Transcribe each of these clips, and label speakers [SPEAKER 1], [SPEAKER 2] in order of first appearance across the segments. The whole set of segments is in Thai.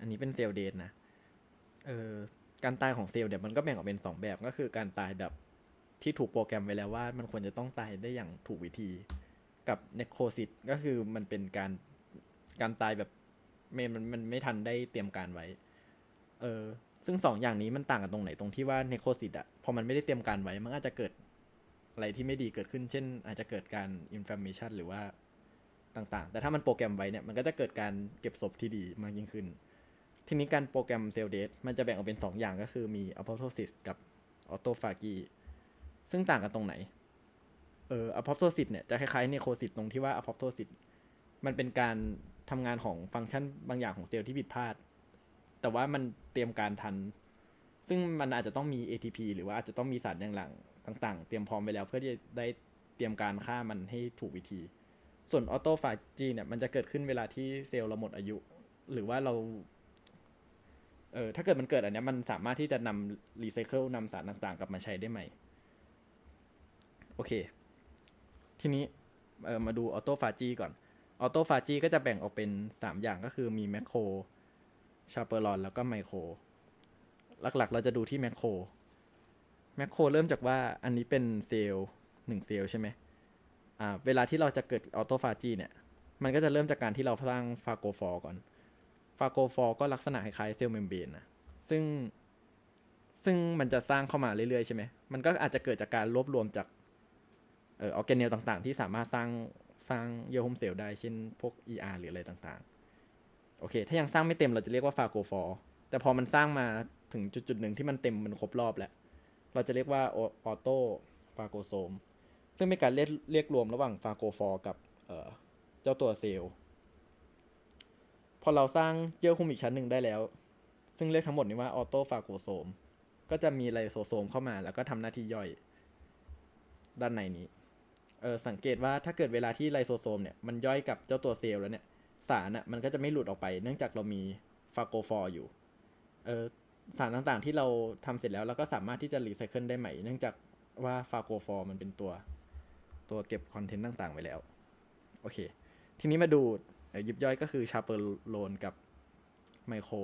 [SPEAKER 1] อันนี้เป็นเซลล์เดทนะ เออการตายของเซลล์เนี่ยมันก็แบ่งออกเป็นสองแบบก็คือการตายแบบที่ถูกโปรแกรมไว้แล้วว่า มันควรจะต้องตายได้อย่างถูกวิธี กับเนโครซิสก็คือมันเป็นการการตายแบบไม่มันมันไม่ทันได้เตรียมการไว้ เออซึ่งสองอย่างนี้มันต่างกันตรงไหนตรงที่ว่าเนโครซิสอะพอมันไม่ได้เตรียมการไว้ มันอาจจะเกิดอะไรที่ไม่ดีเกิดขึ้น เช่น อาจจะเกิดการอินฟ a มชันหรือว่าต่างๆ แต่ถ้ามันโปรแกรมไว้เนี่ยมันก็จะเกิดการเก็บศพที่ดีมากยิ่งขึ้น ทีนี้การโปรแกรมเซลล์เดทมันจะแบ่งออกเป็น 2 อย่างก็คือมี apoptosis กับ autophagy ซึ่งต่างกันตรงไหน เออ apoptosis เนี่ยจะคล้ายๆ necrosis ตรงที่ว่า apoptosis มันเป็นการทำงานของฟังก์ชันบางอย่างของเซลล์ที่ผิดพลาด แต่ว่ามันเตรียมการทัน ซึ่งมันอาจจะต้องมี ATP หรือว่าอาจจะต้องมีสารอย่างหลังต่างๆ เตรียมพร้อมไปแล้วเพื่อที่จะได้เตรียมการฆ่ามันให้ถูกวิธี ส่วนออโตฟาจีเนี่ยมันจะเกิดขึ้นเวลาที่เซลล์เราหมดอายุ หรือว่าเรา เออถ้าเกิดมันเกิดอันนี้มันสามารถที่จะนำรีไซเคิลนำสารต่างๆ กลับมาใช้ได้ใหม่ โอเค ทีนี้เออมาดูออโตฟาจีก่อนออโตฟาจีก็จะแบ่งออกเป็น 3 อย่างก็คือมีแมคโครชาเปอรอนแล้วก็ไมโครหลักๆ เราจะดูที่แมคโครแมคโครเริ่มจากว่าอันนี้เป็นเซลล์หนึ่งเซลล์ใช่ไหมอ่าเวลาที่เราจะเกิดออโตฟาจีเนี่ย มันก็จะเริ่มจากการที่เราสร้างฟาโกฟอร์ก่อน ฟาโกฟอร์ก็ลักษณะคล้ายเซลล์เมมเบรนนะซึ่งซึ่งมันจะสร้างเข้ามาเรื่อยๆใช่ไหมมันก็อาจจะเกิดจากการรวบรวมจากเออออร์แกเนลต่างๆ ที่สามารถสร้างสร้างเยื่อหุ้มเซลล์ได้เช่นพวก ER หรืออะไรต่างๆ โอเค ถ้ายังสร้างไม่เต็มเราจะเรียกว่าฟาโกฟอร์แต่พอมันสร้างมาถึงจุดๆหนึ่งที่มันเต็มมันครบรอบแล้ว เราจะเรียกว่าออโตฟาโกโซมซึ่งเป็นการเรียกเรียกรวมระหว่างฟาโกฟอร์กับเออเจ้าตัวเซลล์ อเราสร้างเยื่อหุ้มอีกชั้นหนึ่งได้แล้ว ซึ่งเรียกทั้งหมดนี้ว่าออโตฟาโกโซม ก็จะมีไลโซโซมเข้ามา แล้วก็ทำหน้าที่ย่อย ด้านในนี้ เออสังเกตว่าถ้าเกิดเวลาที่ไลโซโซมเนี่ยมันย่อยกับเจ้าตัวเซลล์แล้วเนี่ย สารอะมันก็จะไม่หลุดออกไป เนื่องจากเรามีฟาโกฟอร์อยู่ เออสารต่างๆที่เราทำเสร็จแล้วเราก็สามารถที่จะรีไซเคิลได้ใหม่ เนื่องจากว่าฟาโกฟอร์มันเป็นตัว ตัวเก็บคอนเทนต์ต่างๆไว้แล้ว โอเค ทีนี้มาดู ยิบย่อยก็คือชาเปอร์โลนกับไมโคร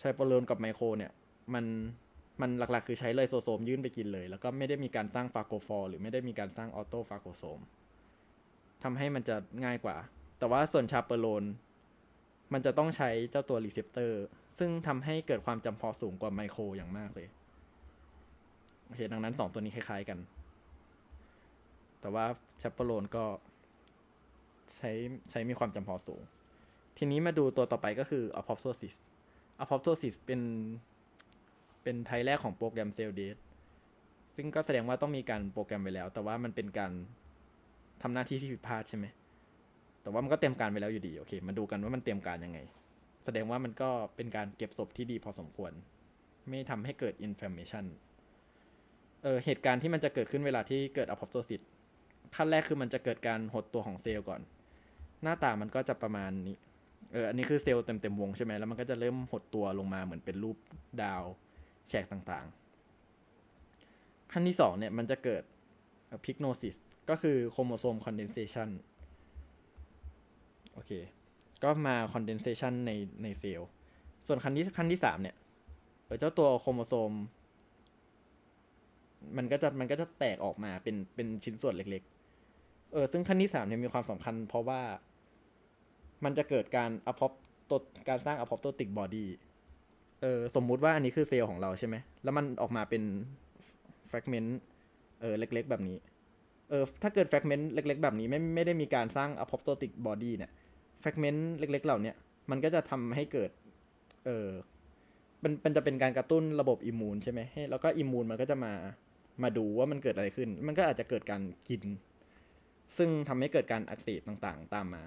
[SPEAKER 1] ชาเปอร์โลนกับไมโครเนี่ย มันมันหลักๆ คือใช้ไลยโซโซมยื่นไปกินเลย แล้วก็ไม่ได้มีการสร้างฟาโกฟอร์หรือไม่ได้มีการสร้างออโตฟาโกโซมทำให้มันจะง่ายกว่า แต่ว่าส่วนชาเปอร์โลนมันจะต้องใช้เจ้าตัวรีเซพเตอร์ซึ่งทำให้เกิดความจำเพาะสูงกว่าไมโครอย่างมากเลยโอเค ดังนั้นสองตัวนี้คล้าย ๆ กัน แต่ว่าชาเปอร์โลนก็ ใช้ใช้มีความจำเพาะสูง ทีนี้มาดูตัวต่อไปก็คือ apoptosis apoptosis เป็นเป็นไทยแรกของโปรแกรม Cell Date ซึ่งก็แสดงว่าต้องมีการโปรแกรมไว้แล้ว แต่ว่ามันเป็นการทำหน้าที่ที่ผิดพลาดใช่ไหม แต่ว่ามันก็เตรียมการไปแล้วอยู่ดี โอเค มาดูกันว่ามันเตรียมการยังไง แสดงว่ามันก็เป็นการเก็บศพที่ดีพอสมควร ไม่ทำให้เกิด inflammation เออเหตุการณ์ที่มันจะเกิดขึ้นเวลาที่เกิด apoptosis ขั้นแรกคือมันจะเกิดการหดตัวของเซลล์ก่อน หน้าตามันก็จะประมาณนี้เอออันนี้คือเซลล์เต็มเต็มๆวงใช่ไหมแล้วมันก็จะเริ่มหดตัวลงมาเหมือนเป็นรูปดาวแฉกต่างๆ ขั้นที่สองเนี่ยมันจะเกิดพิกโนซิสก็คือโครโมโซมคอนเดนเซชันโอเค ก็มาคอนเดนเซชันในในเซลล์ ส่วนขั้นที่ขั้นที่สามเนี่ยเออเจ้าตัวโครโมโซม มันก็จะมันก็จะแตกออกมาเป็นเป็นชิ้นส่วนเล็กๆ เออซึ่งขั้นที่สามเนี่ยมีความสำคัญเพราะว่า มันจะเกิดการอพอปตการสร้างอพอปโตติกบอดี้เออสมมุติว่าอันนี้คือเซลล์ของเราใช่ไหม แล้วมันออกมาเป็นแฟกเมนต์เออเล็ก ๆ แบบนี้ เออถ้าเกิดแฟกเมนต์เล็ก ๆ แบบนี้ไม่ไม่ได้มีการสร้างอพอปโตติกบอดี้เนี่ยแฟกเมนต์เล็ก ๆ เหล่านี้มันก็จะทำให้เกิดเออมันมันจะเป็นการกระตุ้นระบบอิมมูนใช่ไหมให้แล้วก็อิมมูนมันก็จะมามาดูว่ามันเกิดอะไรขึ้น มันก็อาจจะเกิดการกิน ซึ่งทำให้เกิดการอักเสบต่างๆ ตามมา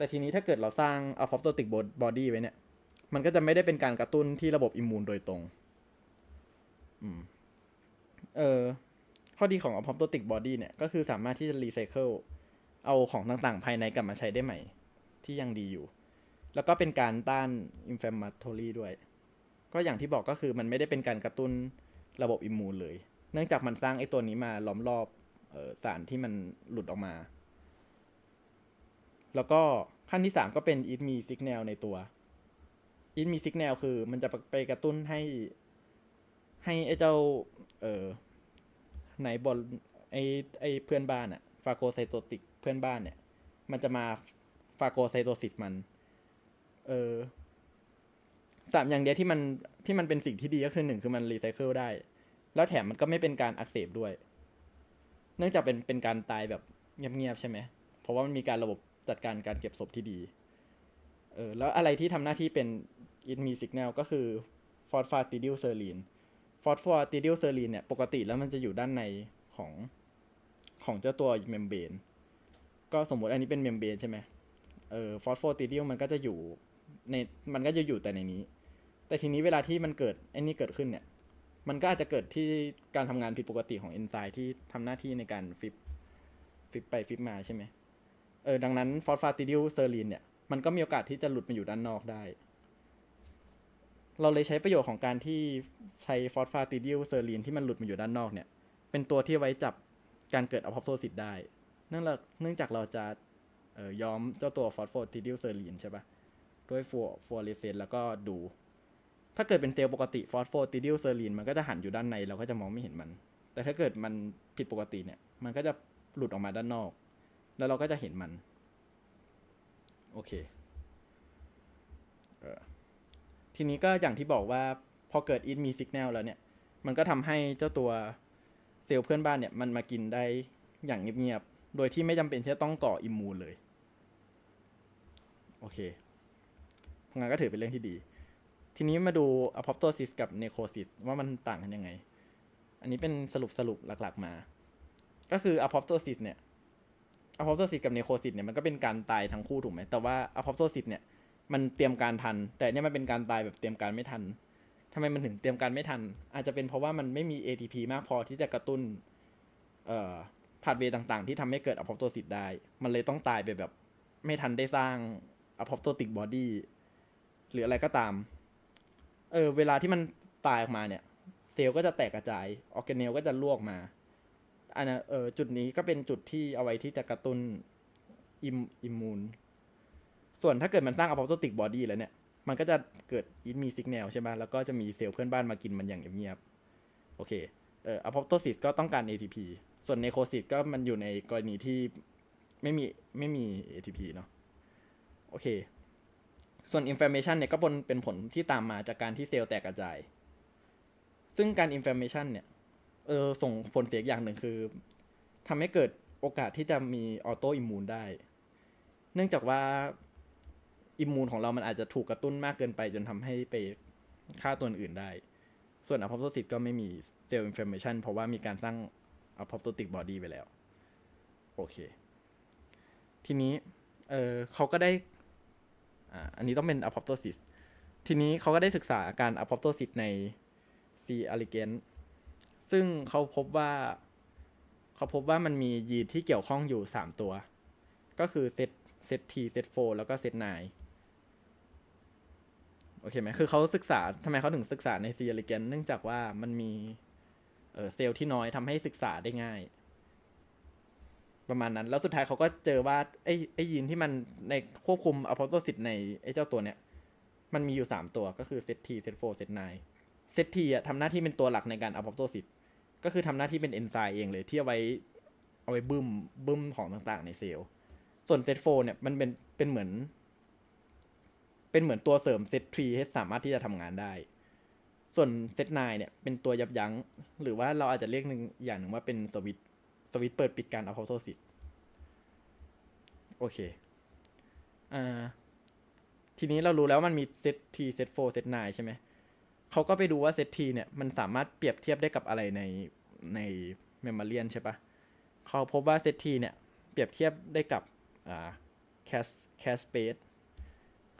[SPEAKER 1] แต่ทีนี้ถ้าเกิดเราสร้าง apoptotic body ไว้เนี่ย มันก็จะไม่ได้เป็นการกระตุ้นที่ระบบอิมมูนโดยตรง อืม เออ ข้อดีของ apoptotic body เนี่ย ก็คือสามารถที่จะ recycle เอาของต่างๆ ภายในกลับมาใช้ได้ใหม่ ที่ยังดีอยู่ แล้วก็เป็นการต้าน inflammatory ด้วย ก็อย่างที่บอกก็คือมันไม่ได้เป็นการกระตุ้นระบบอิมมูนเลย เนื่องจากมันสร้างไอ้ตัวนี้มาล้อมรอบออสารที่มันหลุดออกมา แล้วก็ขั้นที่ 3 ก็เป็น it me signal ในตัวอินมีสิกแนลคือ มันจะไปกระตุ้นให้ ให้ไอ้เจ้า เออไหนบอลไอ้ไอ้เพื่อนบ้านอะฟาโกไซโตติกเพื่อนบ้านเนี่ย มันจะมาฟาโกไซโตซิสมัน เออสามอย่างเดียวที่มันที่มันเป็นสิ่งที่ดีก็คือหนึ่งคือมันรีไซเคิลได้ แล้วแถมมันก็ไม่เป็นการอักเสบด้วย เนื่องจากเป็นเป็นการตายแบบเงียบๆใช่ไหม เพราะว่ามันมีการระบบ จัดการการเก็บศพที่ดีเออแล้วอะไรที่ทำหน้าที่เป็นอินมีสิกแนลก็คือฟอสฟาติดิลเซอรีนฟอสฟาติดิลเซอรีนเนี่ยปกติแล้วมันจะอยู่ด้านในของของเจ้าตัวเมมเบรนก็สมมติอันนี้เป็นเมมเบรนใช่ไหมเออฟอสโฟติดิลมันก็จะอยู่ในมันก็จะอยู่แต่ในนี้ แต่ทีนี้เวลาที่มันเกิดไอ้นี่เกิดขึ้นเนี่ย มันก็อาจจะเกิดที่การทำงานผิดปกติของเอนไซม์ที่ทำหน้าที่ในการฟิปฟิปไปฟิปมาใช่ไหม เออดังนั้นฟอสฟาติดิลเซอรีนเนี่ยมันก็มีโอกาสที่จะหลุดมาอยู่ด้านนอกได้ เราเลยใช้ประโยชน์ของการที่ใช้ฟอสฟาติดิลเซอรีนที่มันหลุดมาอยู่ด้านนอกเนี่ย เป็นตัวที่ไว้จับการเกิดอะพอปโซซิสได้เนื่องจากเนื่องจากเราจะออย้อมเจ้าตัวฟอสโฟติดิลเซอรีนใช่ปะด้วยฟลูฟลูออเรเซนแล้วก็ดู ถ้าเกิดเป็นเซลล์ปกติฟอสโฟติดิลเซอรีนมันก็จะหันอยู่ด้านในเราก็จะมองไม่เห็นมัน แต่ถ้าเกิดมันผิดปกติเนี่ย มันก็จะหลุดออกมาด้านนอก แล้วเราก็จะเห็นมัน โอเคเออทีนี้ก็อย่างที่บอกว่าพอเกิดอินมีสัญญาณแล้วเนี่ย มันก็ทำให้เจ้าตัวเซลล์เพื่อนบ้านเนี่ยมันมากินได้อย่างเงียบๆ โดยที่ไม่จำเป็นที่จะต้องก่ออิมมูนเลย โอเคงานก็ถือเป็นเรื่องที่ดี ทีนี้มาดู apoptosis กับ necrosis ว่ามันต่างกันยังไง อันนี้เป็นสรุปสรุปหลักๆมา ก็คือ apoptosis เนี่ย apoptosis กับ necrosis เนี่ยมันก็เป็นการตายทั้งคู่ถูกไหมแต่ว่า apoptosis เนี่ยมันเตรียมการทัน แต่เนี่ยมันเป็นการตายแบบเตรียมการไม่ทันทำไมมันถึงเตรียมการไม่ทัน อาจจะเป็นเพราะว่ามันไม่มี ATP มากพอที่จะกระตุ้นเอ่อพาดเวต่างๆ ที่ทำให้เกิด apoptosis ได้ มันเลยต้องตายไปแบบ ไม่ทันได้สร้าง apoptotic body หรืออะไรก็ตาม เออ เวลาที่มันตายออกมาเนี่ย เซลล์ก็จะแตกกระจาย ออร์แกเนลก็จะลวกมา อันนั้นเออจุดนี้ก็เป็นจุดที่เอาไว้ที่จะกระตุ้นอิมอิมมูนส่วนถ้าเกิดมันสร้าง apoptotic body แล้วเนี่ย มันก็จะเกิดอินมีสิกแนลใช่ไหมแล้วก็จะมีเซลล์เพื่อนบ้านมากินมันอย่างเงียบๆโอเคเอ่อ apoptosis ก็ต้องการ ATP ส่วน necrosis ก็มันอยู่ในกรณีที่ไม่มีไม่มี ATP เนาะโอเค ส่วน inflammation เนี่ยก็เป็นเป็นผลที่ตามมาจากการที่เซลล์แตกกระจาย ซึ่งการ inflammation เนี่ย เออส่งผลเสียอย่างหนึ่งคือทำให้เกิดโอกาสที่จะมีออโตอิมมูนได้ เนื่องจากว่าอิมมูนของเรามันอาจจะถูกกระตุ้นมากเกินไป จนทำให้ไปฆ่าตัวอื่นได้ ส่วน apoptosis ก็ไม่มีเซลล์ inflammation เพราะว่ามีการสร้าง apoptotic body ไปแล้ว โอเค ทีนี้ เออเขาก็ได้อ่าอันนี้ต้องเป็น apoptosis ทีนี้เขาก็ได้ศึกษาการ apoptosis ใน C. elegans ซึ่งเขาพบว่าเขาพบว่ามันมียีนที่เกี่ยวข้องอยู่ 3 ตัว ก็คือเซตเซต T เซต4แล้วก็เซต9โอเคไหมคือเขาศึกษาทำไมเขาถึงศึกษาใน C. elegans เนื่องจากว่ามันมีเออเซลล์ที่น้อยทำให้ศึกษาได้ง่าย ประมาณนั้น แล้วสุดท้ายเขาก็เจอว่าไอ้ไอ้ยีนที่มันในควบคุมอะพอโตซิสในไอ้เจ้าตัวเนี้ยมันมีอยู่สามตัวก็คือเซตทีเซตโฟเซตไนเซตทีอะทำหน้าที่เป็นตัวหลักในการอะพอโตซิส ก็คือทำหน้าที่เป็นเอนไซม์เองเลยที่เอาไว้เอาไว้บึ้มบึ้มของต่างๆ ในเซลล์ส่วนเซตโฟเนี่ยมันเป็นเป็นเหมือน เป็นเหมือนตัวเสริมเซตทรีให้สามารถที่จะทำงานได้ ส่วนเซตไนเนี่ยเป็นตัวยับยั้ง หรือว่าเราอาจจะเรียกหนึ่งอย่างหนึ่งว่าเป็นสวิตสวิตเปิดปิดการอะพอโตซิสโอเคอ่าทีนี้เรารู้แล้วมันมีเซตทีเซตโฟเซตไนใช่ไหม เขาก็ไปดูว่าเซตทีเนี่ยมันสามารถเปรียบเทียบได้กับอะไรในในเมมโมเรียนใช่ปะเขาพบว่าเซตทีเนี่ยเปรียบเทียบได้กับอ่าแคสแคสเปซ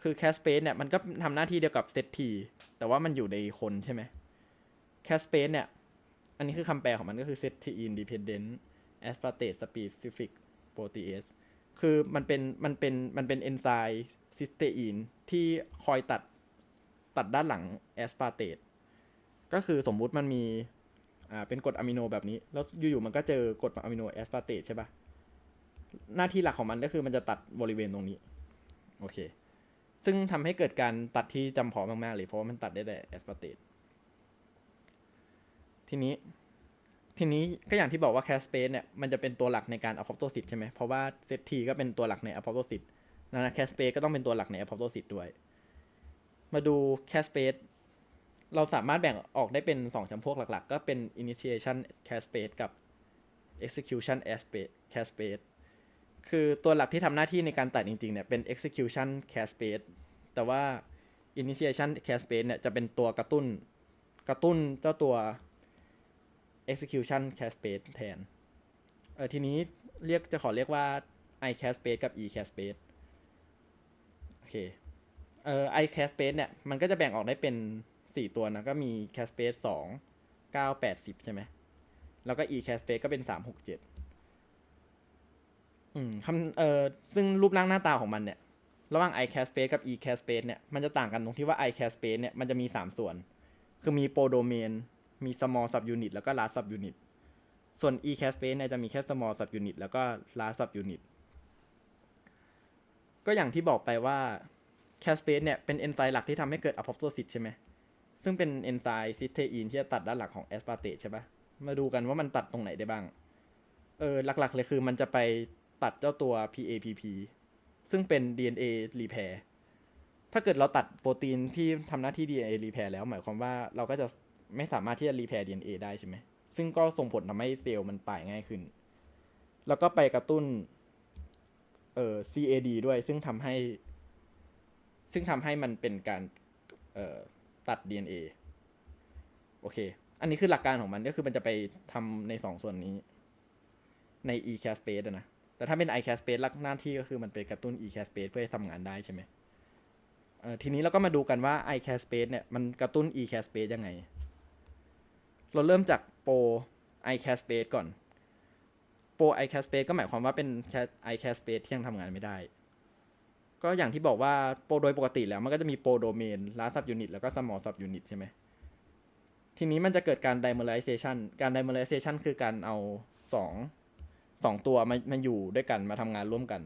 [SPEAKER 1] คือแคสเปซเนี่ยมันก็ทำหน้าที่เดียวกับเซตทีแต่ว่ามันอยู่ในคนใช่ไหมแคสเปซเนี่ย อันนี้คือคำแปลของมันก็คือ set T independent aspartate specific protease คือมันเป็นมันเป็นมันเป็นเอนไซม์ซิสเตอีนที่คอยตัด ตัดด้านหลังแอสปาร์เตตก็คือสมมุติมันมีอ่าเป็นกรดอะมิโนแบบนี้ แล้วอยู่ๆมันก็เจอกรดอะมิโนแอสปาร์เตตใช่ปะหน้าที่หลักของมันก็คือมันจะตัดบริเวณตรงนี้ โอเค ซึ่งทำให้เกิดการตัดที่จำเพาะมากๆเลย เพราะว่ามันตัดได้แต่แอสปาร์เตตทีนี้ทีนี้ก็อย่างที่บอกว่าแคสเปซเนี่ยมันจะเป็นตัวหลักในการอพอ t โ s ซิตใช่ไหมเพราะว่าเซตทีก็เป็นตัวหลักในอพอ t โ s ซิตนะแคสเปซก็ต้องเป็นตัวหลักในอพอ t โ s ซิตด้วย มาดูแคสเปซเราสามารถแบ่งออกได้เป็น 2จำพวกหลักๆ ก็เป็น initiation cascade กับ execution caspase คือตัวหลักที่ทำหน้าที่ในการตัดจริงๆเนี่ยเป็น execution cascade แต่ว่า initiation cascade เนี่ยจะเป็นตัวกระตุ้นกระตุ้นเจ้าตัว execution cascade แทน เออทีนี้เรียกจะขอเรียกว่า i cascade กับ e cascade โอเค เอ่อ i cascade เนี่ย มันก็จะแบ่งออกได้เป็น4ตัวนะ ก็มี cascade 2 9 8 10ใช่ไหม แล้วก็ e cascade ก็เป็น3 6 7อืมคำเอ่อซึ่งรูปร่างหน้าตาของมันเนี่ย ระหว่าง i cascade กับ e cascade เนี่ย มันจะต่างกันตรงที่ว่า i cascade เนี่ย มันจะมี3ส่วน คือมี pro domain มี small sub unit แล้วก็ large sub unit ส่วน e cascade เนี่ยจะมีแค่ small sub unit แล้วก็ large sub unit ก็อย่างที่บอกไปว่า cascade เนี่ยเป็นเอนไซม์หลักที่ทำให้เกิด apoptosis ใช่ไหมซึ่งเป็นเอนไซม์ซิสเทอีนที่จะตัดด้านหลังของแอสปาร์เตใช่ปะมาดูกันว่ามันตัดตรงไหนได้บ้าง เออหลักๆเลยคือมันจะไปตัดเจ้าตัว PAPP ซึ่งเป็น DNA repair ถ้าเกิดเราตัดโปรตีนที่ทำหน้าที่ DNA repair แล้ว หมายความว่าเราก็จะไม่สามารถที่จะ repair DNA ได้ใช่ไหม ซึ่งก็ส่งผลทำให้เซลล์มันตายง่ายขึ้น แล้วก็ไปกระตุ้นเอ่อ CAD ด้วย ซึ่งทำให้ ซึ่งทำให้มันเป็นการเออตัด DNA โอเค อันนี้คือหลักการของมันก็คือมันจะไปทำในสองส่วนนี้ ใน e cascade นะ แต่ถ้าเป็น i cascade หลักหน้าที่ก็คือมันไปกระตุ้น e cascade เพื่อให้ทำงานได้ใช่ไหมทีนี้เราก็มาดูกันว่า i cascade เนี่ยมันกระตุ้น e cascade ยังไง เราเริ่มจากโปร i cascade ก่อนโปร i cascade ก็หมายความว่าเป็น i cascade ที่ยังทำงานไม่ได้ ก็อย่างที่บอกว่าโปรโดยปกติแล้วมันก็จะมีโปรโดเมน large sub unit แล้วก็ small sub unit ใช่ไหมทีนี้มันจะเกิดการ dimerization การ dimerization คือการเอาสองสองตัวมามาอยู่ด้วยกันมาทำงานร่วมกัน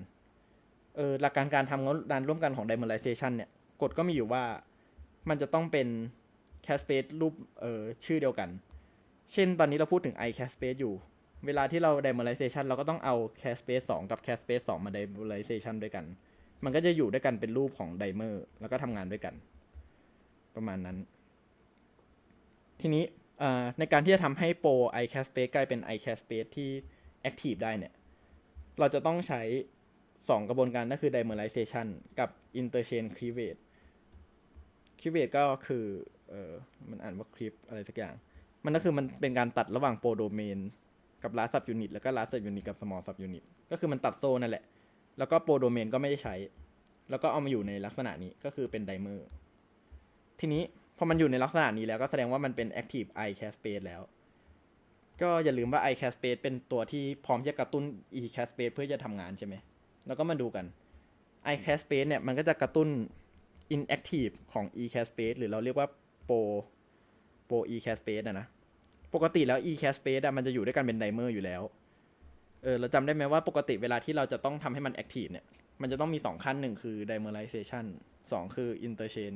[SPEAKER 1] เออหลักการการทำงานร่วมกันของ dimerization เนี่ยกฎก็มีอยู่ว่ามันจะต้องเป็น cascade รูปเออชื่อเดียวกัน เช่นตอนนี้เราพูดถึง i cascade อยู่ เวลาที่เรา dimerization เราก็ต้องเอา cascade 2 กับ cascade 2 มา dimerization ด้วยกัน มันก็จะอยู่ด้วยกันเป็นรูปของไดเมอร์ แล้วก็ทำงานด้วยกัน ประมาณนั้น ทีนี้ในการที่จะทำให้โปร i c a s p a c e กลายเป็น i c a s p a c e ที่ active ได้เนี่ย เราจะต้องใช้ 2 กระบวนการก็คือ dimerization กับ interchain cleavage cleavage ก็คือเออมันอ่านว่า cleave อะไรสักอย่าง มันก็คือมันเป็นการตัดระหว่างโปรโดเมนกับ large sub unit แล้วก็ large sub unit กับ small sub unit ก็คือมันตัดโซ่นั่นแหละ แล้วก็โปรโดเมนก็ไม่ได้ใช้ แล้วก็เอามาอยู่ในลักษณะนี้ก็คือเป็นไดเมอร์ทีนี้พอมันอยู่ในลักษณะนี้แล้วก็แสดงว่ามันเป็น active i cascade แล้ว ก็อย่าลืมว่า i cascade เป็นตัวที่พร้อมจะกระตุ้น e cascade เพื่อจะทำงานใช่ไหม แล้วก็มาดูกัน i cascade เนี่ยมันก็จะกระตุ้น inactive ของ e cascade หรือเราเรียกว่า pro pro e cascade อะนะ ปกติแล้ว e cascade อะมันจะอยู่ด้วยกันเป็นไดเมอร์อยู่แล้ว เออเราจำได้ไหมว่าปกติเวลาที่เราจะต้องทำให้มัน active เนี่ย มันจะต้องมี 2 ขั้นหนึ่งคือ dimerization 2 คือ interchain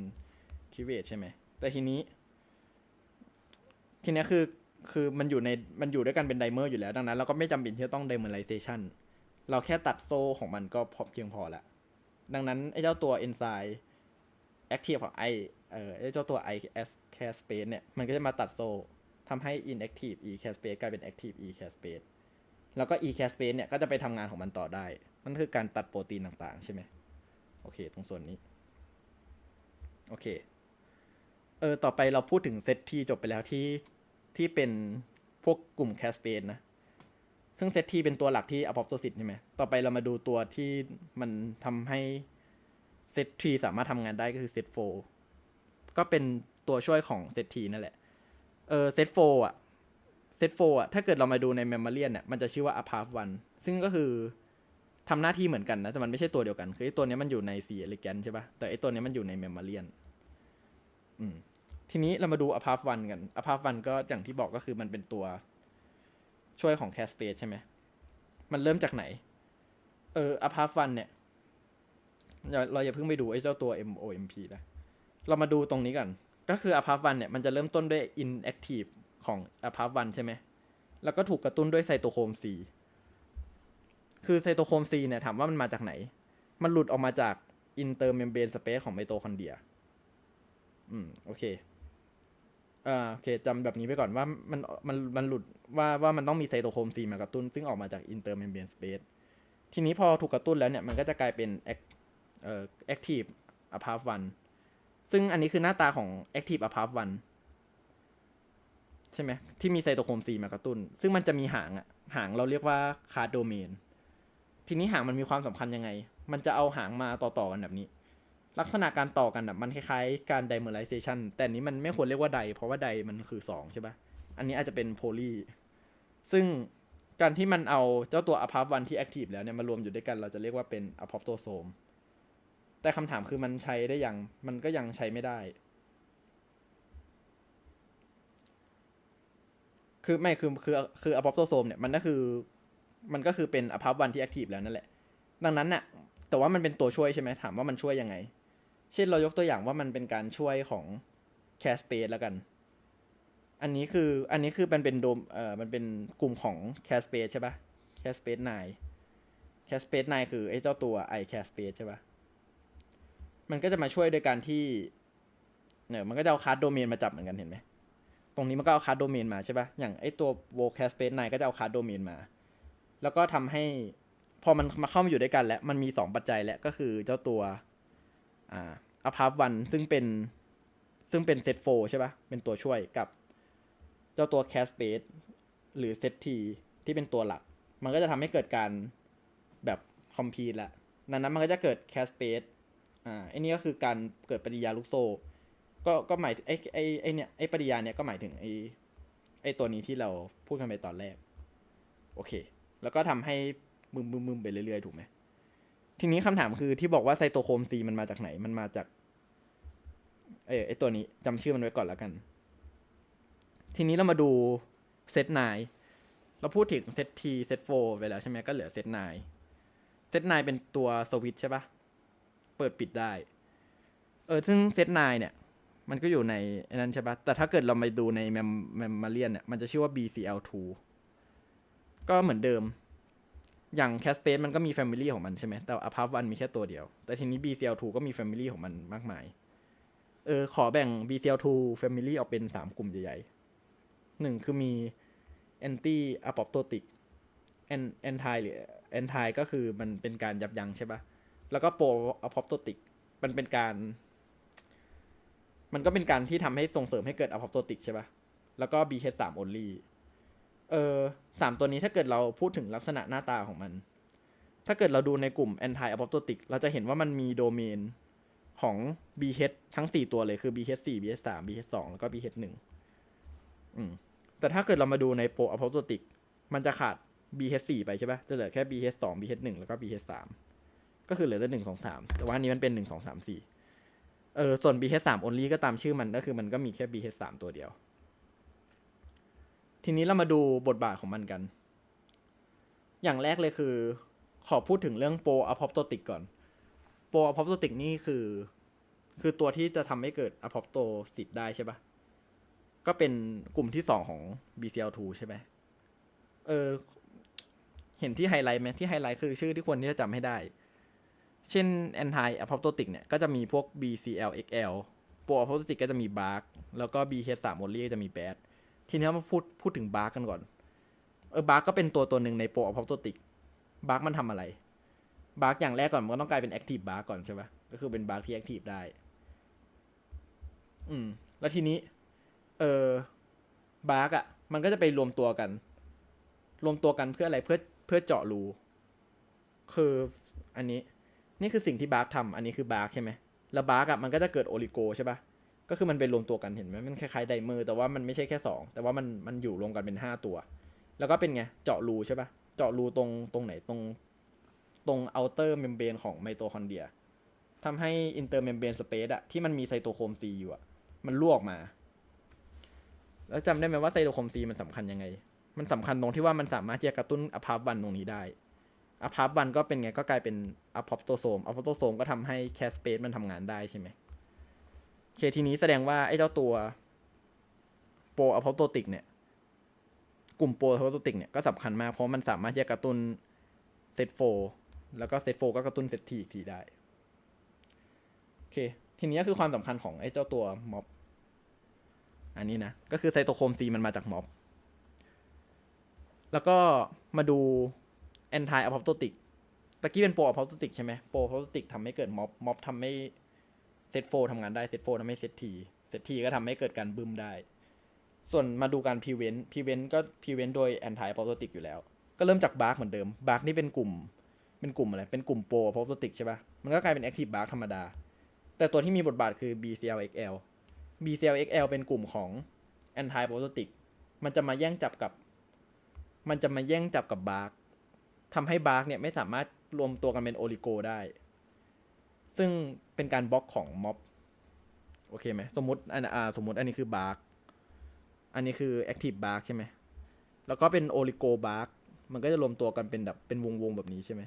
[SPEAKER 1] cleavage ใช่ไหม แต่ทีนี้ ทีนี้คือคือมันอยู่ในมันอยู่ด้วยกันเป็นไดเมอร์อยู่แล้ว ดังนั้นเราก็ไม่จำเป็นที่จะต้อง dimerization เราแค่ตัดโซ่ของมันก็พอเพียงพอละดังนั้น ไอ้เจ้าตัว enzyme active ของ i เอ่อไอ้เจ้าตัว i s cascade เนี่ย มันก็จะมาตัดโซ่ทำให้ inactive e cascade กลายเป็น active e cascade แล้วก็ e cascade เนี่ยก็จะไปทำงานของมันต่อได้นั่นคือการตัดโปรตีนต่างๆ ใช่ไหมโอเค ตรงส่วนนี้ โอเค เออ ต่อไปเราพูดถึงเซตที่จบไปแล้วที่ที่เป็นพวกกลุ่ม cascade นะ ซึ่งเซตที่เป็นตัวหลักที่ apoptosis ใช่ไหม ต่อไปเรามาดูตัวที่มันทำให้เซตทีสามารถทำงานได้ก็คือเซตโฟก็เป็นตัวช่วยของเซตทีนั่นแหละ เออเซตโฟอะ เซตโฟอะถ้าเกิดเรามาดูในเมมโมเรียนเนี่ยมันจะชื่อว่า a p a t one ซึ่งก็คือทำหน้าที่เหมือนกันนะแต่มันไม่ใช่ตัวเดียวกันคือไอ้ตัวนี้มันอยู่ใน C elegant ใช่ปะแต่ไอ้ตัวนี้มันอยู่ในเมมโมเรียนอืมทีนี้เรามาดู a p a t one กัน a p a t one ก็อย่างที่บอกก็คือมันเป็นตัวช่วยของ cascade ใช่ไหมมันเริ่มจากไหน เออ a p a t one เนี่ยเราเราอย่าเพิ่งไปดูไอ้เจ้าตัว MOMP นะเรามาดูตรงนี้ก่อน ก็คือ a p a p 1เนี่ยมันจะเริ่มต้นด้วย inactive ของ a p a p 1ใช่ไหม แล้วก็ถูกกระตุ้นด้วยไซโตโครม C คือไซโตโครม C เนี่ยถามว่ามันมาจากไหน มันหลุดออกมาจาก intermembrane space ของไมโตคอนเดรีย อืม โอเคอ่าโอเคจำแบบนี้ไปก่อนว่ามันมันมันหลุดว่าว่ามันต้องมีไซโตโครม C มากระตุ้น ซึ่งออกมาจาก intermembrane space ทีนี้พอถูกกระตุ้นแล้วเนี่ย มันก็จะกลายเป็น act- เอ่อ active a p a p 1ซึ่งอันนี้คือหน้าตาของ active a p a p 1 ใช่ไหมที่มีไซโตโครม C มากระตุ้น ซึ่งมันจะมีหางอะหางเราเรียกว่าคาร์โดเมน ทีนี้หางมันมีความสำคัญยังไง มันจะเอาหางมาต่อๆกันแบบนี้ ลักษณะการต่อกันแบบมันคล้ายๆ การ dimerization แต่นี้มันไม่ควรเรียกว่าได เพราะว่าไดมันคือสองใช่ปะอันนี้อาจจะเป็นโพลีซึ่งการที่มันเอาเจ้าตัว a p a p 1ที่ active แล้วเนี่ยมารวมอยู่ด้วยกันเราจะเรียกว่าเป็น apoptosome แต่คำถามคือมันใช้ได้ยัง มันก็ยังใช้ไม่ได้ คือไม่คือคือคือ apoptosome เนี่ยมันก็คือมันก็คือเป็น a p a p 1ที่ active แล้วนั่นแหละ ดังนั้นน่ะ แต่ว่ามันเป็นตัวช่วยใช่ไหมถามว่ามันช่วยยังไง เช่นเรายกตัวอย่างว่ามันเป็นการช่วยของ cache space แล้วกัน อันนี้คืออันนี้คือมันเป็นโดมเอ่อมันเป็นกลุ่มของ cache space ใช่ปะ cache space 9 cache space 9คือไอ้เจ้าตัว i cache space ใช่ปะมันก็จะมาช่วยโดยการที่เนี่ยมันก็จะเอาคัสโดเมนมาจับเหมือนกันเห็นไหม ตรงนี้มันก็เอาคัสโดเมนมาใช่ปะอย่างไอตัว v o c a s space 9ก็จะเอาคัสโดเมนมา แล้วก็ทำให้พอมันมาเข้ามาอยู่ด้วยกันแล้วมันมีสองปัจจัยแล้วก็คือเจ้าตัวอ่าอพาร์วันซึ่งเป็นซึ่งเป็นเซตโฟใช่ปะเป็นตัวช่วยกับ เจ้าตัว c a s space หรือเซตทีที่เป็นตัวหลัก มันก็จะทำให้เกิดการแบบคอมพีทละดังนั้นมันก็จะเกิด c a s space อ่าไอ้นี่ก็คือการเกิดปริยาลูกโซ่ ก็ก็หมายไอ้ไอ้ไอ้เนี่ยไอ้ปฏิกิริยาเนี่ยก็หมายถึงไอ้ไอ้ตัวนี้ที่เราพูดกันไปตอนแรก โอเค แล้วก็ทำให้มึมมึมมึมไปเรื่อยๆ ถูกไหมทีนี้คำถามคือที่บอกว่าไซโตโครมซีมันมาจากไหน มันมาจากเออไอตัวนี้จำชื่อมันไว้ก่อนแล้วกัน ทีนี้เรามาดูเซตไนเราพูดถึงเซตทีเซตโฟไปแล้วใช่ไหมก็เหลือเซตไนเซตไนเป็นตัวสวิตใช่ปะเปิดปิดได้ เออ ซึ่งเซตไนเนี่ย มันก็อยู่ในอ้นั้นใช่ปะแต่ถ้าเกิดเราไปดูในแมมแมมมาเรียนเนี่ย มันจะชื่อว่า BCL2 ก็เหมือนเดิม อย่าง c a s p a c e มันก็มี Family ของมันใช่ไหม แต่ a p a r 1มีแค่ตัวเดียว แต่ทีนี้ BCL2 ก็มี Family ของมันมากมาย เออ ขอแบ่ง BCL2 Family ออกเป็น 3 กลุ่มใหญ่ๆหนึ่งคือมี anti apoptotic an- anti หรือ anti ก็คือมันเป็นการยับยั้งใช่ปะแล้วก็ pro apoptotic มันเป็นการ มันก็เป็นการที่ทำให้ส่งเสริมให้เกิด apoptotic ใช่ปะแล้วก็ BH3 only เออสามตัวนี้ถ้าเกิดเราพูดถึงลักษณะหน้าตาของมัน ถ้าเกิดเราดูในกลุ่ม anti apoptotic เราจะเห็นว่ามันมีโดเมนของ BH ทั้ง 4 ตัวเลยคือ BH4 BH3 BH2 แล้วก็ BH1 อืม แต่ถ้าเกิดเรามาดูใน pro apoptotic มันจะขาด BH4 ไปใช่ปะจะเหลือแค่ BH2 BH1 แล้วก็ BH3 ก็คือเหลือแต่หนึ่งสองสามแต่ว่าอันนี้มันเป็นหนึ่งสองสามสี่ เออส่วน BH3 only ก็ตามชื่อมันก็คือมันก็มีแค่ BH3 ตัวเดียว ทีนี้เรามาดูบทบาทของมันกัน อย่างแรกเลยคือ ขอพูดถึงเรื่องโปรอะพอปโตติกก่อน โปรอะพอปโตติกนี่คือ คือตัวที่จะทำให้เกิดอะพอปโตซิตได้ใช่ปะก็เป็นกลุ่มที่สองของ BCL2 ใช่ไหมเออ เห็นที่ไฮไลท์ไหมที่ไฮไลท์คือชื่อที่ควรที่จะจำให้ได้ เช่น anti apoptotic เนี่ยก็จะมีพวก BCL XL โปร apoptotic ก็จะมี BARK แล้วก็ BH3 only ก็จะมี BAD ทีนี้มาพูดพูดถึง BARK กันก่อน เออ BARK ก็เป็นตัวตัวหนึ่งในโปร apoptotic BARK มันทำอะไร BARK อย่างแรกก่อนมันก็ต้องกลายเป็น active BARK ก่อนใช่ปะก็คือเป็น BARK ที่ active ได้ อืม แล้วทีนี้ เออ BARK อะ มันก็จะไปรวมตัวกัน รวมตัวกันเพื่ออะไรเพื่อเพื่อเจาะรู คืออันนี้ นี่คือสิ่งที่บาร์กทำอันนี้คือบาร์กใช่ไหมแล้วบาร์กอะมันก็จะเกิดโอลิโกใช่ปะก็คือมันเป็นรวมตัวกันเห็นไหมมันคล้ายๆไดเมอร์แต่ว่ามันไม่ใช่แค่สองแต่ว่ามันมันอยู่รวมกันเป็นห้าตัว แล้วก็เป็นไงเจาะรูใช่ปะเจาะรูตรงตรงไหนตรงตรงเอาเตอร์เมมเบรนของไมโตคอนเดรียทำให้อินเตอร์เมมเบรนสเปซอะที่มันมีไซโตโครมซีอยู่อะมันลวกมา แล้วจำได้ไหมว่าไซโตโครมซีมันสำคัญยังไง มันสำคัญตรงที่ว่ามันสามารถที่จะกระตุ้นอพาร์วันตรงนี้ได้ อะพาร์วันก็เป็นไงก็กลายเป็นอะพอปโตโซมอะพอปโตโซมก็ทำให้แคสเปซมันทำงานได้ใช่ไหมโอเคทีนี้แสดงว่าไอ้เจ้าตัวโปรอะพอปโตติกเนี่ย กลุ่มโปรอะพอปโตติกเนี่ยก็สำคัญมากเพราะมันสามารถที่จะกระตุ้นเซตโฟแล้วก็เซตโฟก็กระตุ้นเซตทีอีกทีได้โอเค ทีนี้คือความสำคัญของไอ้เจ้าตัวม็อบอันนี้นะ ก็คือไซโตโครมซีมันมาจากม็อบ แล้วก็มาดู แอนตี้อะพอปโตติกตะกี้เป็นโปรอะพอปโตติกใช่ไหมโปรอะพอปโตติกทำให้เกิดม็อบม็อบทำให้เซตโฟทำงานได้เซตโฟทำให้เซตทีเซตทีก็ทำให้เกิดการบึ้มได้ ส่วนมาดูการพีเวนพีเวนก็พีเวนโดยแอนตี้อะพอปโตติกอยู่แล้ว ก็เริ่มจากบาร์กเหมือนเดิมบาร์กนี่เป็นกลุ่ม เป็นกลุ่มอะไร เป็นกลุ่มโปรอะพอปโตติกใช่ปะมันก็กลายเป็นแอคทีฟบาร์กธรรมดา แต่ตัวที่มีบทบาทคือ BCLXL BCLXL เป็นกลุ่มของ anti p r o t o t i c มันจะมาแย่งจับกับ มันจะมาแย่งจับกับบาร์ก ทำให้บาร์กเนี่ยไม่สามารถรวมตัวกันเป็นโอลิโกได้ ซึ่งเป็นการบล็อกของม็อบ โอเคไหมสมมติอันอ่าสมมติอันนี้คือบาร์กอันนี้คือแอคทีฟบาร์กใช่ไหมแล้วก็เป็นโอลิโกบาร์กมันก็จะรวมตัวกันเป็นแบบเป็นวงๆแบบนี้ใช่ไหม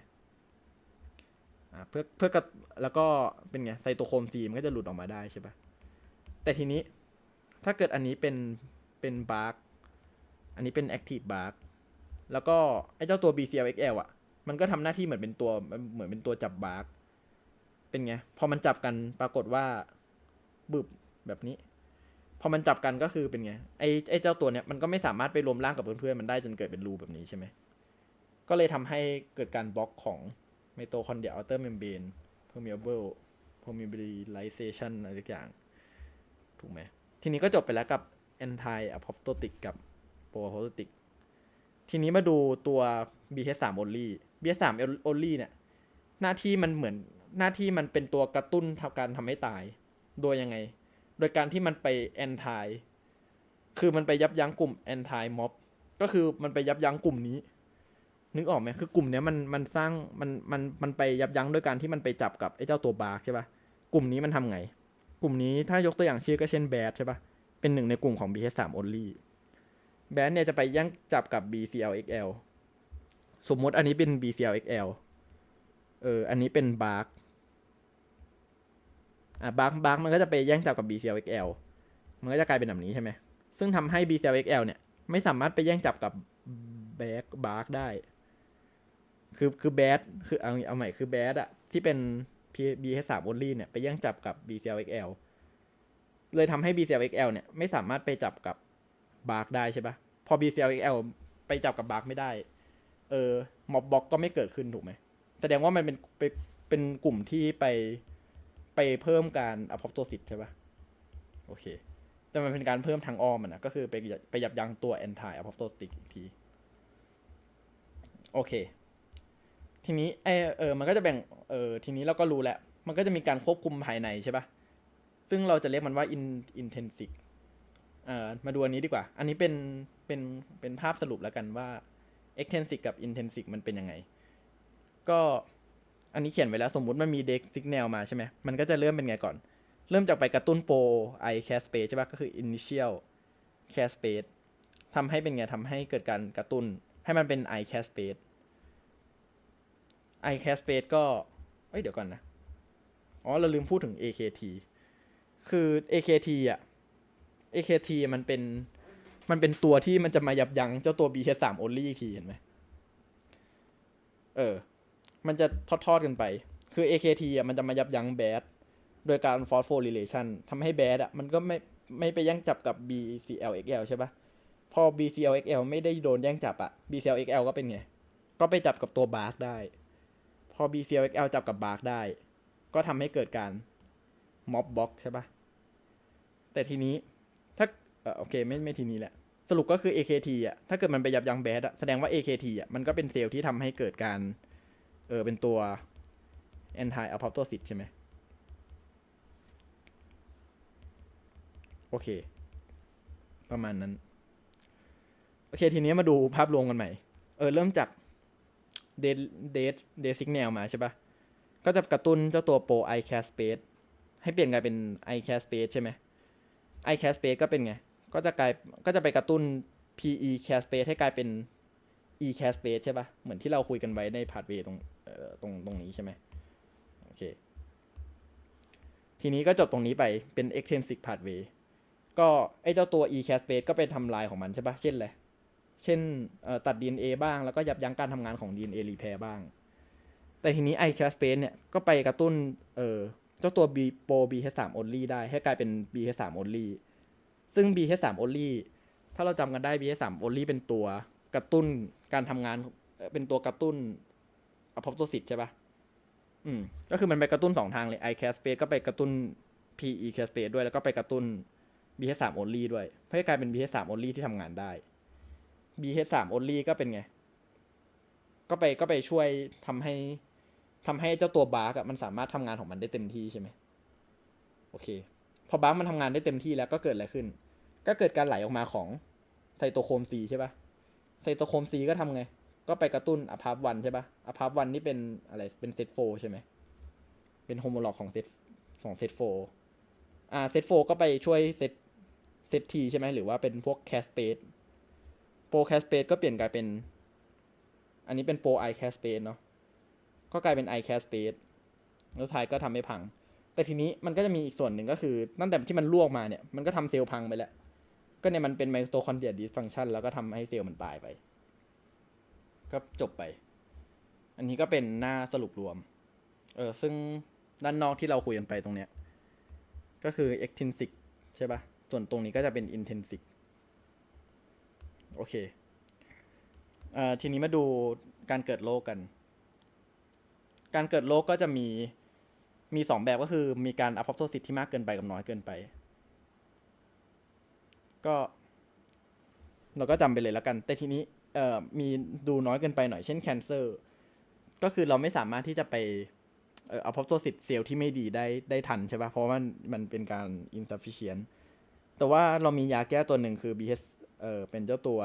[SPEAKER 1] อ่าเพื่อเพื่อกระแล้วก็เป็นไงไซโตโครมซีมันก็จะหลุดออกมาได้ใช่ปะแต่ทีนี้ถ้าเกิดอันนี้เป็นเป็นบาร์กอันนี้เป็นแอคทีฟบาร์ก แล้วก็ไอ้เจ้าตัว BCLXL อะ มันก็ทำหน้าที่เหมือนเป็นตัวเหมือนเป็นตัวจับบาร์กเป็นไง พอมันจับกันปรากฏว่าบึบแบบนี้ พอมันจับกันก็คือเป็นไงไอ้ไอ้เจ้าตัวเนี้ยมันก็ไม่สามารถไปรวมร่างกับเพื่อนๆมันได้จนเกิดเป็นรูแบบนี้ใช่ไหมก็เลยทำให้เกิดการบล็อกของไมโตคอนเดรียอัลเตอร์เมมเบรนเพอร์มิ b เบิลเพอร์มิ b บิลิเซชันอะไรทุกอย่าง ถูกไหม ทีนี้ก็จบไปแล้วกับ anti apoptotic กับ pro apoptotic ทีนี้มาดูตัว BH3 only BH3 only เนี่ย หน้าที่มันเหมือนหน้าที่มันเป็นตัวกระตุ้นทำการทำให้ตาย โดยยังไง โดยการที่มันไป anti คือมันไปยับยั้งกลุ่ม anti mob ก็คือมันไปยับยั้งกลุ่มนี้ นึกออกไหมคือกลุ่มเนี้ยมันมันสร้างมันมันมันไปยับยั้งด้วยการที่มันไปจับกับไอ้เจ้าตัวบาร์ใช่ปะกลุ่มนี้มันทำไง กลุ่มนี้ถ้ายกตัวอย่างชื่อก็เช่นแบดใช่ปะเป็นหนึ่งในกลุ่มของ BH3 only แบดเนี่ยจะไปยั้งจับกับ BCLXL สมมติอันนี้เป็น BCLXL เออ อันนี้เป็นบาร์กอะบาร์กบาร์กมันก็จะไปแย่งจับกับ BCLXL มันก็จะกลายเป็นแบบนี้ใช่ไหม ซึ่งทำให้ BCLXL เนี่ย ไม่สามารถไปแย่งจับกับแบกบาร์กได้ คือคือแบดคือเอาเอาใหม่คือแบดอะที่เป็น BH3 only เนี่ย ไปแย่งจับกับ BCLXL เลยทำให้ BCLXL เนี่ย ไม่สามารถไปจับกับ บาร์กได้ใช่ปะพอ BCLXL ไปจับกับบาร์กไม่ได้ เออม็อบบ็อกก็ไม่เกิดขึ้นถูกไหม แสดงว่ามันเป็นเป็นเป็นกลุ่มที่ไปไปเพิ่มการอพอปโตซิสใช่ปะโอเค แต่มันเป็นการเพิ่มทางอ้อมอะนะก็คือไปไปยับยั้งตัว anti apoptotic อีกที โอเค ทีนี้เออเออมันก็จะแบ่งเออทีนี้เราก็รู้แล้ว มันก็จะมีการควบคุมภายในใช่ปะซึ่งเราจะเรียกมันว่า in intensic เอ่อมาดูอันนี้ดีกว่า อันนี้เป็นเป็นเป็นภาพสรุปแล้วกันว่า extrinsic กับ intrinsic มันเป็นยังไง ก็อันนี้เขียนไว้แล้ว สมมุติมันมี deck signal มาใช่ไหมมันก็จะเริ่มเป็นไงก่อน เริ่มจากไปกระตุ้นโปร i cast space ใช่ปะก็คือ initial cast space ทำให้เป็นไงทำให้เกิดการกระตุ้น ให้มันเป็น i cast space i cast space ก็ เอ้ยเดี๋ยวก่อนนะ อ๋อ เราลืมพูดถึง AKT คือ AKT อะ AKT มันเป็นมันเป็นตัวที่มันจะมายับยั้งเจ้าตัว BH3 only อีกทีเห็นไหมเออ มันจะทอดๆกันไป คือ AKT อะมันจะมายับยั้งแบดโดยการ phosphorylation ทำให้แบดอะมันก็ไม่ไม่ไปแย่งจับกับ BCLXL ใช่ปะพอ BCLXL ไม่ได้โดนแย่งจับอะ BCLXL ก็เป็นไง ก็ไปจับกับตัวบาร์กได้ พอ BCLXL จับกับบาร์กได้ ก็ทำให้เกิดการ mob box ใช่ปะแต่ทีนี้ เออโอเคไม่ไม่ทีนี้แหละ สรุปก็คือ AKT อะถ้าเกิดมันไปยับยั้งแบดอะแสดงว่า AKT อะมันก็เป็นเซลล์ที่ทำให้เกิดการ เออเป็นตัว anti apoptosis ใช่ไหมโอเค ประมาณนั้น โอเค ทีนี้มาดูภาพรวมกันใหม่ เออ เริ่มจากเดทเดทเดซิกแนลมาใช่ปะก็จะกระตุ้นเจ้าตัวโปร i cast space ให้เปลี่ยนกลายเป็น i cast space ใช่ไหม i cast space ก็เป็นไง ก็จะกลายก็จะไปกระตุ้น pe cast space ให้กลายเป็น e cast space ใช่ปะเหมือนที่เราคุยกันไว้ใน pathway ตรงตรงตรงนี้ใช่ไหมโอเค ทีนี้ก็จบตรงนี้ไปเป็น extrinsic pathway ก็ไอเจ้าตัว e cast space ก็ไปทำลายของมันใช่ปะเช่นอะไร เช่นตัด DNA บ้าง แล้วก็ยับยั้งการทำงานของ DNA repair บ้าง แต่ทีนี้ i cast space เนี่ยก็ไปกระตุ้นเออเจ้าตัว b pro bh3 only ได้ให้กลายเป็น bh3 only ซึ่ง bh3 only ถ้าเราจำกันได้ bh3 only เป็นตัวกระตุ้นการทำงานเป็นตัวกระตุ้น apoptosis ใช่ปะอืม ก็คือมันไปกระตุ้นสองทางเลย i cast space ก็ไปกระตุ้น pe cast space ด้วยแล้วก็ไปกระตุ้น bh3 only ด้วยเพื่อกลายเป็น bh3 only ที่ทำงานได้ bh3 only ก็เป็นไง ก็ไปก็ไปช่วยทำให้ทำให้เจ้าตัวบาร์กมันสามารถทำงานของมันได้เต็มที่ใช่ไหมโอเค พอบาร์กมันทำงานได้เต็มที่แล้วก็เกิดอะไรขึ้น ก็เกิดการไหลออกมาของไซโตโครมซีใช่ปะไซโตโครมซีก็ทำไง ก็ไปกระตุ้นอะพาร์วันใช่ปะอะพาร์วันนี่เป็นอะไรเป็นเซตโฟใช่ไหมเป็นโฮโมล็อกของเซตของเซตโฟอ่าเซตโฟก็ไปช่วยเซตเซตทีใช่ไหมหรือว่าเป็นพวกแคสเปดโปรแคสเปดก็เปลี่ยนกลายเป็น อันนี้เป็นโปรไอแคสเปดเนาะก็กลายเป็น i cast space แล้วท้ายก็ทำให้พัง แต่ทีนี้มันก็จะมีอีกส่วนหนึ่งก็คือตั้งแต่ที่มันลวกมาเนี่ยมันก็ทำเซลล์พังไปแล้ว ก็เนี่ยมันเป็นไมโตคอนเดรียดิสฟังชันแล้วก็ทำให้เซลล์มันตายไป ก็จบไป อันนี้ก็เป็นหน้าสรุปรวม เออซึ่งด้านนอกที่เราคุยกันไปตรงเนี้ย ก็คือ extrinsic ใช่ปะ่ะ ส่วนตรงนี้ก็จะเป็น intrinsic โอเคเอ่อทีนี้มาดูการเกิดโรคกัน การเกิดโรคก็จะมี มีสองแบบก็คือมีการอะพอปโทซิสที่มากเกินไปกับน้อยเกินไป ก็เราก็จำไปเลยแล้วกัน แต่ทีนี้เอ่อมีดูน้อยเกินไปหน่อยเช่น cancer ก็คือเราไม่สามารถที่จะไปเอ่ออะพอปโทซิสเซลล์ที่ไม่ดีได้ได้ทันใช่ปะเพราะมันมันเป็นการ insufficient แต่ว่าเรามียาแก้ตัวหนึ่งคือ BH เอ่อเป็นเจ้าตัว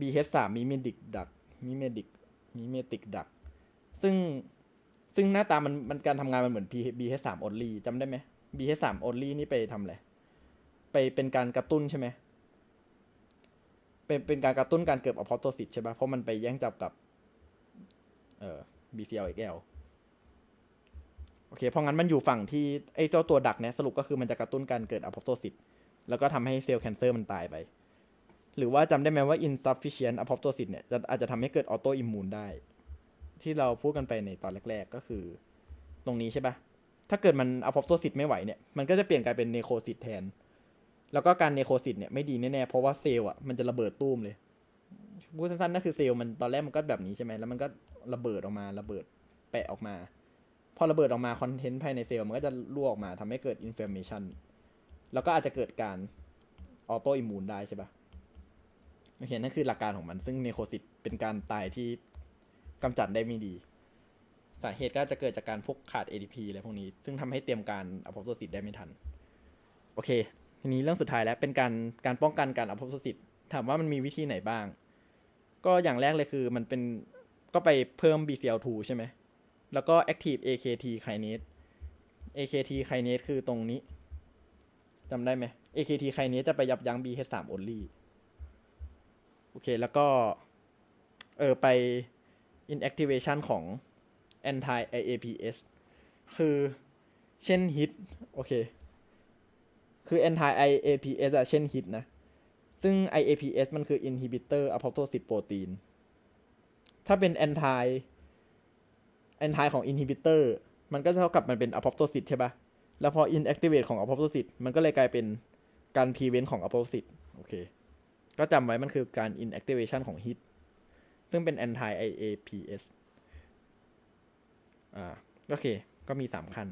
[SPEAKER 1] BH3 mimetic duct mimetic mimetic duct ซึ่ง ซึ่งหน้าตามันมันการทำงานมันเหมือน BH3 only จำได้ไหม BH3 only นี่ไปทำอะไรไปเป็นการกระตุ้นใช่ไหมเป็นเป็นการกระตุ้นการเกิดอพอโตซิสใช่ปะเพราะมันไปแย่งจับกับ เอ่อ BCL-XL โอเค เพราะงั้นมันอยู่ฝั่งที่ไอ้เจ้าตัวดักเนี่ยสรุปก็คือมันจะกระตุ้นการเกิดอพอโตซิสแล้วก็ทำให้เซลล์แคนเซอร์มันตายไป หรือว่าจำได้ไหมว่า insufficient apoptosis เนี่ยจะอาจจะทำให้เกิดออโตอิมมูนได้ ที่เราพูดกันไปในตอนแรก ๆ ก็คือ ตรงนี้ใช่ปะถ้าเกิดมันอะพอปโตซิสไม่ไหวเนี่ย มันก็จะเปลี่ยนกลายเป็นเนโครซิสแทน แล้วก็การเนโครซิสเนี่ยไม่ดีแน่ๆ เพราะว่าเซลล์อะมันจะระเบิดตุ้มเลยพูดสั้นๆก็คือเซลล์มันตอนแรกมันก็แบบนี้ใช่ไหมแล้วมันก็ระเบิดออกมาระเบิดแปะออกมา พอระเบิดออกมาคอนเทนต์ภายในเซลล์มันก็จะรั่วออกมาทำให้เกิดอินฟล m มชันแล้วก็อาจจะเกิดการออโตอิมมูนได้ใช่ปะโอเคนั่นคือหลักการของมัน ซึ่งเนโครซิสเป็นการตายที่ กำจัดได้ไม่ดี สาเหตุก็จะเกิดจากการพกขาด ADP อะไรพวกนี้ ซึ่งทำให้เตรียมการอพอ p โ o ซิสได้ไม่ทัน โอเค ทีนี้เรื่องสุดท้ายแล้วเป็นการการป้องกันการอพอ p โ o ซิสถามว่ามันมีวิธีไหนบ้าง ก็อย่างแรกเลยคือมันเป็นก็ไปเพิ่ม BCL2 ใช่ไหม แล้วก็ Active AKT kinase AKT kinase คือตรงนี้จำได้ไหม AKT kinase จะไปยับยั้ง BH3 only โอเค แล้วก็ เออ ไป inactivation ของ anti IAPS คือเช่น hit โอเค คือ anti IAPS อะเช่น hit นะ ซึ่ง IAPS มันคือ inhibitor apoptosis protein ถ้าเป็น anti anti ของ inhibitor มันก็เท่ากับมันเป็น apoptosis ใช่ปะแล้วพอ inactivate ของ apoptosis มันก็เลยกลายเป็นการ prevent ของ apoptosis โอเค ก็จำไว้มันคือการ inactivation ของ hit ซึ่งเป็น anti IAPS อ่าโอเค ก็มีสามขั้น